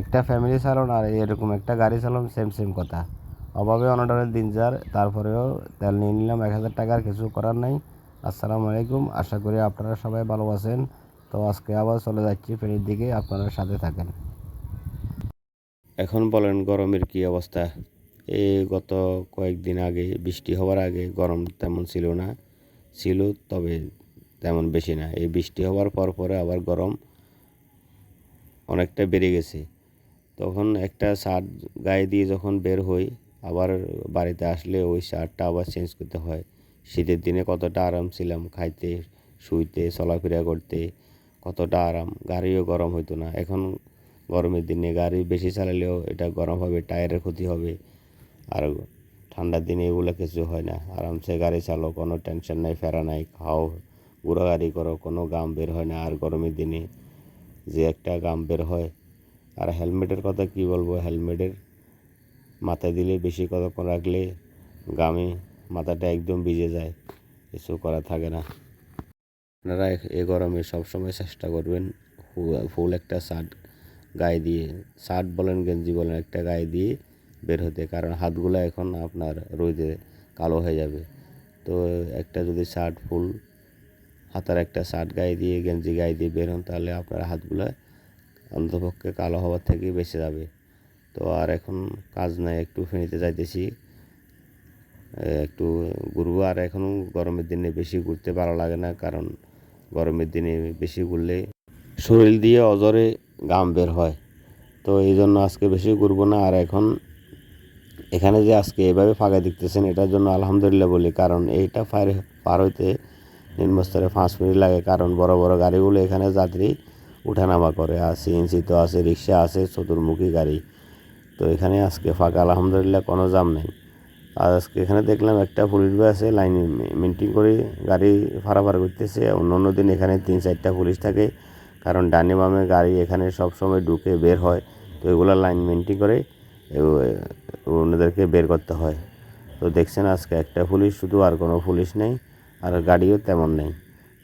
একটা ফ্যামিলি চালান আর এরকম একটা গাড়ি চালান সেম সেম কথা। অভাবে অনাডারের দিন যার, তারপরেও তেল নিয়ে নিলাম, এক হাজার টাকার কিছু করার নাই। আসসালামু আলাইকুম, আশা করি আপনারা সবাই ভালো আছেন। তো আজকে আবার চলে যাচ্ছি ফেরির দিকে, আপনারা সাথে থাকেন। এখন বলেন, গরমের কি অবস্থা? এই গত কয়েকদিন আগে বৃষ্টি হওয়ার আগে গরম তেমন ছিল না, ছিল তবে তেমন বেশি না। এই বৃষ্টি হওয়ার পর পরে আবার গরম অনেকটা বেড়ে গেছে। তখন একটা শার্ট গায়ে দিয়ে যখন বের হই, আবার বাড়িতে আসলে ওই শার্টটা আবার চেঞ্জ করতে হয়। শীতের দিনে কতটা আরাম ছিলাম খাইতে, শুইতে, চলাফেরা করতে, কতটা আরাম। গাড়িও গরম হতো না। এখন গরমের দিনে গাড়ি বেশি চালালেও এটা গরম হবে, টায়ারের ক্ষতি হবে। আর ঠান্ডার দিনে এগুলো কিছু হয় না। আরামসে গাড়ি চালো, কোনো টেনশন নাই, ফেরা নাই, খাও, ঘোরাঘুরি করো, কোনো গাম বের হয় না। আর গরমের দিনে যে একটা গাম বের হয় আর হেলমেটের কথা কি বলব? হেলমেটের মাথায় দিলে বেশি কতক্ষণ রাখলে গামে মাথাটা একদম ভিজে যায়, কিছু করা থাকে না। আপনারা এ- গরমে সবসময় চেষ্টা করবেন ফুল একটা শার্ট গায়ে দিয়ে, শার্ট বলেন, গেঞ্জি বলেন, একটা গায়ে দিয়ে বের হতে, কারণ হাতগুলো এখন আপনার রোদে কালো হয়ে যাবে। তো একটা যদি শার্ট, ফুল, হাতার একটা শার্ট গায়ে দিয়ে, গেঞ্জি গায়ে দিয়ে বের হন, তাহলে আপনার হাতগুলো অন্তপক্ষে কালো হওয়ার থেকে বেঁচে যাবে। তো আর এখন কাজ নাই, একটু ফেনিতে যাইতেছি। একটু ঘুরবো। আর এখনও গরমের দিনে বেশি ঘুরতে ভালো লাগে না, কারণ গরমের দিনে বেশি ঘুরলে শরীর দিয়ে অজরে গাম বের হয়। তো এই জন্য আজকে বেশি ঘুরবো না। আর এখন এখানে যে আজকে এভাবে ফাঁকা দেখতেছেন, এটার জন্য আলহামদুলিল্লাহ বলি। কারণ এইটা ফার পার হইতে নিম্নস্তরে পাঁচ মিনিট লাগে। কারণ বড় বড় গাড়িগুলো এখানে যাত্রী উঠানামা করে আর সিএনসি তো আছে রিক্সা আছে চতুর্মুখী গাড়ি। তো এখানে আজকে ফাঁকা, আলহামদুলিল্লাহ কোনো জাম নেই। আর আজকে এখানে দেখলাম একটা পুলিশ ভাই আছে, লাইন মেনটেন করে গাড়ি ফারাফার করতেছে। অন্য অন্য দিন এখানে তিন, চারটা পুলিশ থাকে, কারণ ডানে বামে গাড়ি এখানে সব সময় ঢুকে বের হয়। তো এগুলো লাইন মেনটেন করে অন্যদেরকে বের করতে হয়। তো দেখছেন আজকে একটা পুলিশ, শুধু আর কোনো পুলিশ নেই, আর গাড়িও তেমন নেই।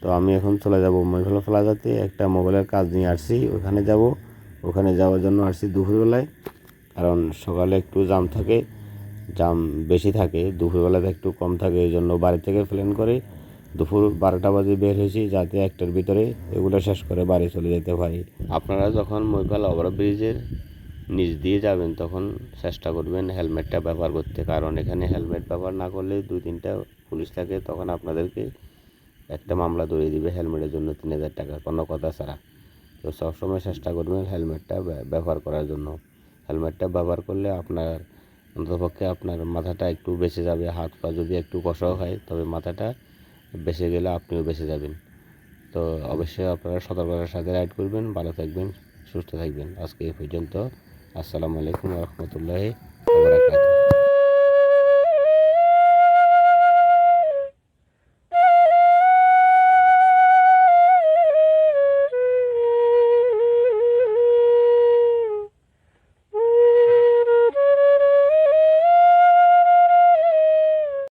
তো আমি এখন চলে যাব মহিলা প্লাজাতে, একটা মোবাইলের কাজ নিয়ে আসছি, ওখানে যাব। ওখানে যাওয়ার জন্য আসছি দুপুরবেলায়, কারণ সকালে একটু জাম থাকে জাম বেশি থাকে, দুপুরবেলাতে একটু কম থাকে, এই জন্য বাড়ি থেকে প্ল্যান করে দুপুর বারোটা বাজে বের হয়েছি, যাতে একটার ভিতরে এগুলো শেষ করে বাড়ি চলে যেতে পারি। আপনারা যখন মৈফাল ওভারব্রিজের নিচ দিয়ে যাবেন, তখন চেষ্টা করবেন হেলমেটটা ব্যবহার করতে, কারণ এখানে হেলমেট ব্যবহার না করলে দুই তিনটা পুলিশ থাকে, তখন আপনাদেরকে একটা মামলা ধরিয়ে দিবে হেলমেটের জন্য তিন হাজার টাকা, কোনো কথা ছাড়া। তো সবসময় চেষ্টা করবেন হেলমেটটা ব্যবহার করার জন্য। হেলমেটটা ব্যবহার করলে আপনার অন্ততপক্ষে আপনার মাথাটা একটু বেঁচে যাবে, হাত পা যদি একটু কষাও হয়, তবে মাথাটা বেঁচে গেলে আপনিও বেঁচে যাবেন। তো অবশ্যই আপনারা সতর্কতার সাথে রাইড করবেন, ভালো থাকবেন, সুস্থ থাকবেন। আজকে এই পর্যন্ত। আসসালামু আলাইকুম রহমতুল্লাহ